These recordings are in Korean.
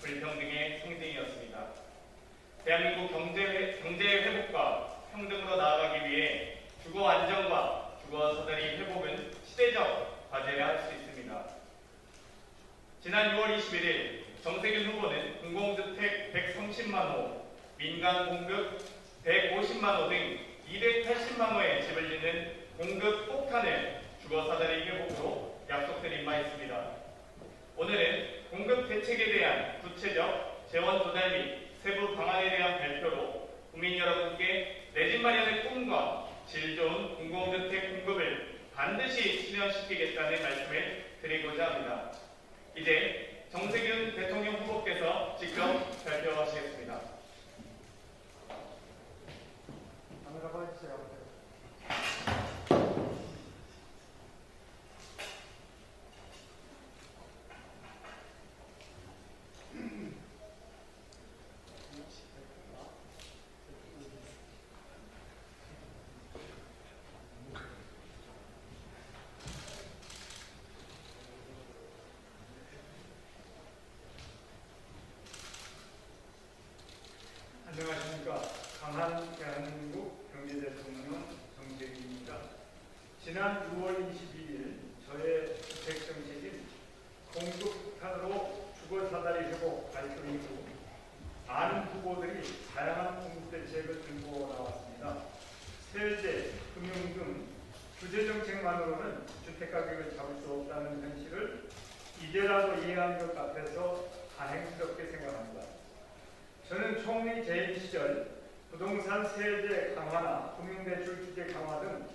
불평 등의 상징이었습니다. 대한민국 경제, 경제의 회복과 평등으로 나아가기 위해 주거 안정과 주거 사다리 회복은 시대적 과제라 할 수 있습니다. 지난 6월 21일 정세균 후보는 공공주택 130만 호, 민간 공급 150만 호 등 280만 호의 집을 짓는 공급 폭탄을 주거 사다리 회복으로 약속드린 바 있습니다. 오늘은 공급 대책에 대한 구체적 재원 조달 및 세부 방안에 대한 발표로 국민 여러분께 내 집 마련의 꿈과 질 좋은 공공주택 공급을 반드시 실현시키겠다는 말씀을 드리고자 합니다. 이제 정세균 대통령 후보께서 직접 발표하시겠습니다. 카메라 봐주세요. 안녕하십니까. 강한 대한민국 경제대통령 정재기입니다. 지난 6월 22일 저의 주택정책인 공급폭탄으로 주거사다리 회복 발표 이후 많은 후보들이 다양한 공급대책을 들고 나왔습니다. 세제, 금융 등 규제정책만으로는 주택가격을 잡을 수 없다는 현실을 이제라도 이해한 것 같아서 다행스럽게 생각합니다. 저는 총리 재임 시절 부동산 세제 강화나 금융대출 규제 강화 등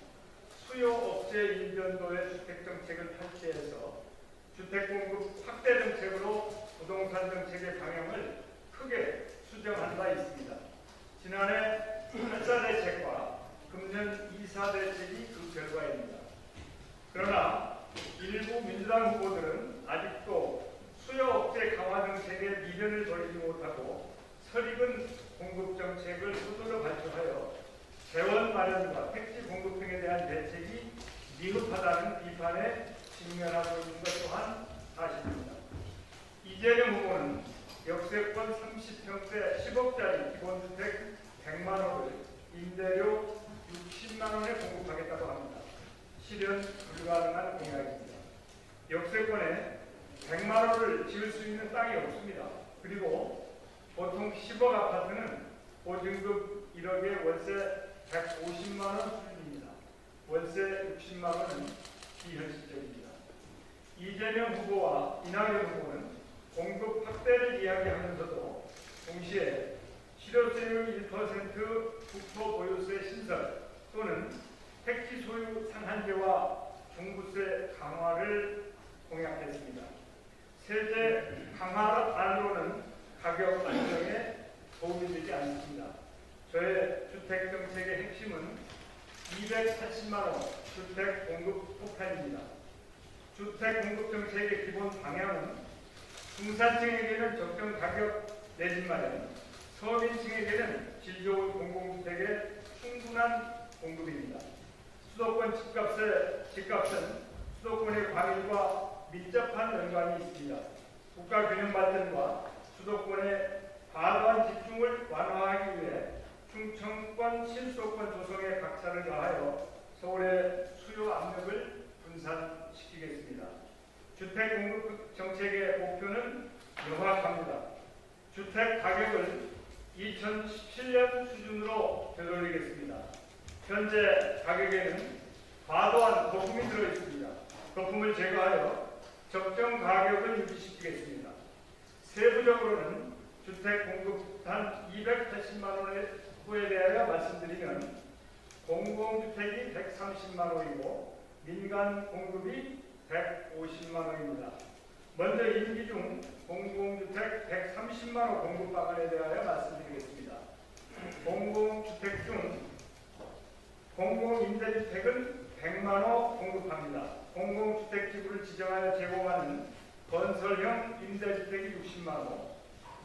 수요 억제 일변도의 주택 정책을 탈피해서 주택 공급 확대 정책으로 부동산 정책의 방향을 크게 수정한 바 있습니다. 지난해 8사 대책과 금년 2사 대책이 그 결과입니다. 그러나 일부 민주당 후보들은 아직도 수요 억제 강화 정책에 미련을 버리지 못하고 설익은 공급 정책을 스스로 발표하여 재원 마련과 택지 공급 등에 대한 대책이 미흡하다는 비판에 직면하고 있는 것 또한 사실입니다. 이재명 후보는 역세권 30평대 10억짜리 기본주택 100만 원을 임대료 60만 원에 공급하겠다고 합니다. 실현 불가능한 공약입니다. 역세권에 100만 원을 지을 수 있는 땅이 없습니다. 그리고 보통 10억 아파트는 보증금 1억에 월세 150만 원 수준입니다. 월세 60만 원은 비현실적입니다. 이재명 후보와 이낙연 후보는 공급 확대를 이야기하면서도 동시에 실효세율 1% 국토 보유세 신설 또는 택지 소유 상한제와 종부세 강화를 공약했습니다. 세제 강화안으로는 가격 안정에 도움이 되지 않습니다. 저의 주택 정책의 핵심은 280만 원 주택 공급 폭탄입니다. 주택 공급 정책의 기본 방향은 중산층에게는 적정 가격 내집 마련, 서민층에게는 질 좋은 공공주택의 충분한 공급입니다. 수도권 집값의 집값은 수도권의 과밀과 밀접한 연관이 있습니다. 국가 균형 발전과 수도권의 과도한 집중을 수도권 조성에 각차를 가하여 서울의 수요 압력을 분산시키겠습니다. 주택 공급 정책의 목표는 명확합니다. 주택 가격을 2017년 수준으로 되돌리겠습니다. 현재 가격에는 과도한 거품이 들어 있습니다. 거품을 제거하여 적정 가격을 유지시키겠습니다. 세부적으로는 주택 공급 한 280만 원의 후에 대하여 말씀드리면 공공주택이 130만 원이고 민간 공급이 150만 원입니다. 먼저 임기 중 공공주택 130만 원 공급 방안에 대하여 말씀드리겠습니다. 공공주택 중 공공임대주택은 100만 호 공급합니다. 공공주택 지구를 지정하여 제공하는 건설형 임대주택이 60만 호,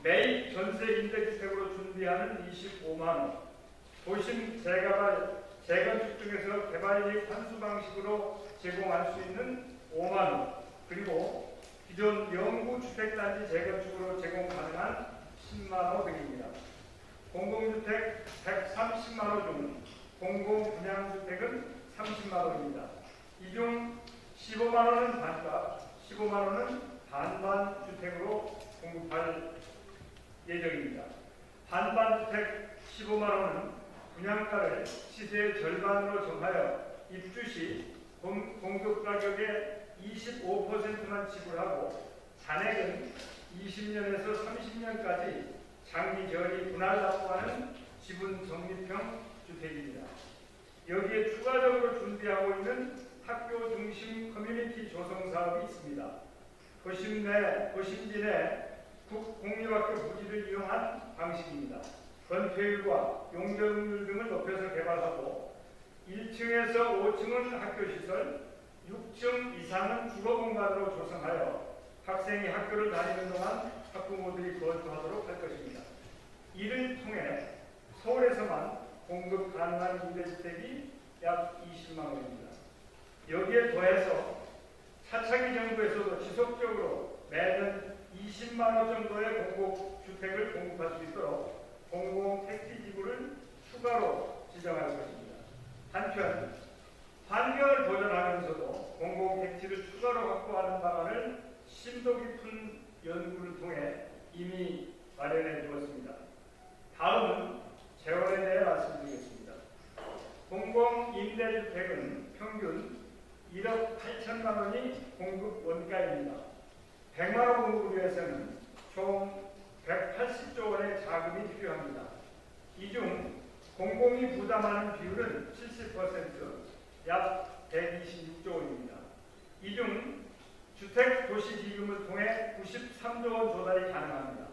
매입 전세 임대주택으로 준비하는 25만 원, 도심 재개발, 재건축 중에서 개발이익 환수 방식으로 제공할 수 있는 5만 원, 그리고 기존 영구주택단지 재건축으로 제공 가능한 10만 원 등입니다. 공공주택 130만 원 중 공공분양주택은 30만 원입니다. 이 중 15만 원은 반값, 15만 원은 반반 주택으로 공급할 예정입니다. 반반 주택 15만 원은 분양가를 시세의 절반으로 정하여 입주 시 공- 공급 가격의 25%만 지불하고 잔액은 20년에서 30년까지 장기 저리 분할 납부하는 지분 적립형 주택입니다. 여기에 추가적으로 준비하고 있는 학교 중심 커뮤니티 조성 사업이 있습니다. 도심 내, 도심지 내 국공립학교 부지를 이용한 방식입니다. 건폐율과 용적률 등을 높여서 개발하고 1층에서 5층은 학교시설, 6층 이상은 주거공간으로 조성하여 학생이 학교를 다니는 동안 학부모들이 거주하도록 할 것입니다. 이를 통해 서울에서만 공급 가능한 임대주택이 약 20만 원입니다. 여기에 더해서 차차기 정부에서도 지속적으로 매년 20만 원 정도의 공공주택을 공급할 수 있도록 공공 택지 지구를 추가로 지정할 것입니다. 한편 환경을 보존하면서도 공공 택지를 추가로 확보하는 방안을 심도 깊은 연구를 통해 이미 마련해 두었습니다. 다음은 재원에 대해 말씀드리겠습니다. 공공 임대주택은 평균 1억 8천만 원이 공급 원가입니다. 100만 원 공급을 위해서는 총 180조 원의 자금이 필요합니다. 이 중 공공이 부담하는 비율은 70%, 약 126조 원입니다. 이 중 주택 도시 기금을 통해 93조 원 조달이 가능합니다.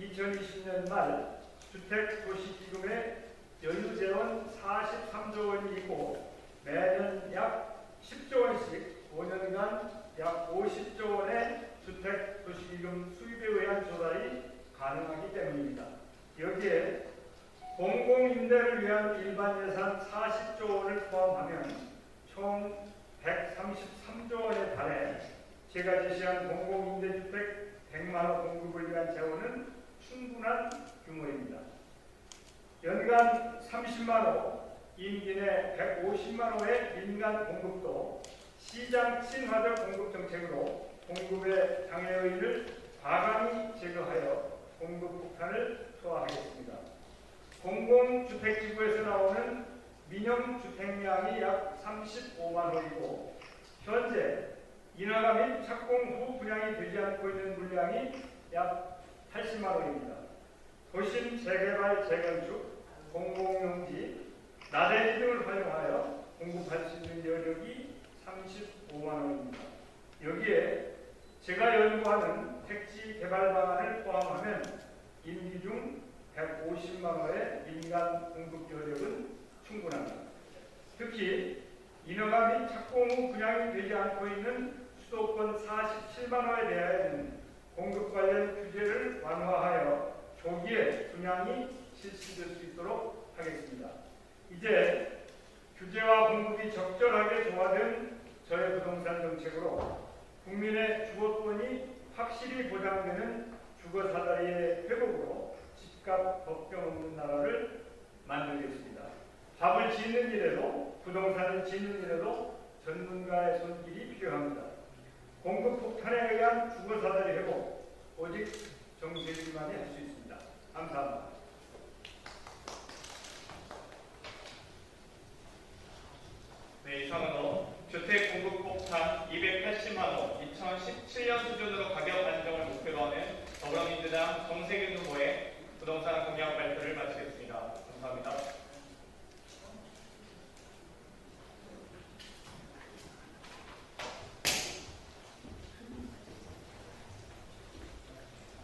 2020년 말 주택 도시 기금의 연유 재원 43조 원이 있고 매년 약 10조 원씩 5년간 약 50조 원의 주택 도시기금 수입에 의한 조달이 가능하기 때문입니다. 여기에 공공임대를 위한 일반 예산 40조 원을 포함하면 총 133조 원에 달해 제가 제시한 공공임대주택 100만 원 공급을 위한 재원은 충분한 규모입니다. 연간 30만 호, 임기 내 150만 호의 민간 공급도 시장 친화적 공급 정책으로 공급의 장애 요인을 과감히 제거하여 공급 폭탄을 소화하겠습니다. 공공주택지구에서 나오는 민영 주택량이 약 35만 호이고 현재 인허가 및 착공 후 분양이 되지 않고 있는 물량이 약 80만 호입니다. 도심 재개발 재건축, 공공용지, 나대지 등을 활용하여 공급할 수 있는 여력이 35만 원입니다. 여기에 제가 연구하는 택지 개발 방안을 포함하면 임기 중 150만 원의 민간 공급 여력은 충분합니다. 특히 인허가 및 착공 후 분양이 되지 않고 있는 수도권 47만 호에 대한 공급 관련 규제를 완화하여 조기에 분양이 실시될 수 있도록 하겠습니다. 이제 규제와 공급이 적절하게 조화된 저의 부동산 정책으로 국민의 주거권이 확실히 보장되는 주거 사다리의 회복으로 집값 걱정 없는 나라를 만들겠습니다. 밥을 짓는 일에도 부동산을 짓는 일에도 전문가의 손길이 필요합니다. 공급 폭탄에 의한 주거 사다리 회복 오직 정책이만이 할 수 있습니다. 감사합니다. 네, 이상으로 주택 공급 폭탄 280만 원 2017년 수준으로 가격 안정을 목표로 하는 더불어민주당 정세균 후보의 부동산 공약 발표를 마치겠습니다. 감사합니다.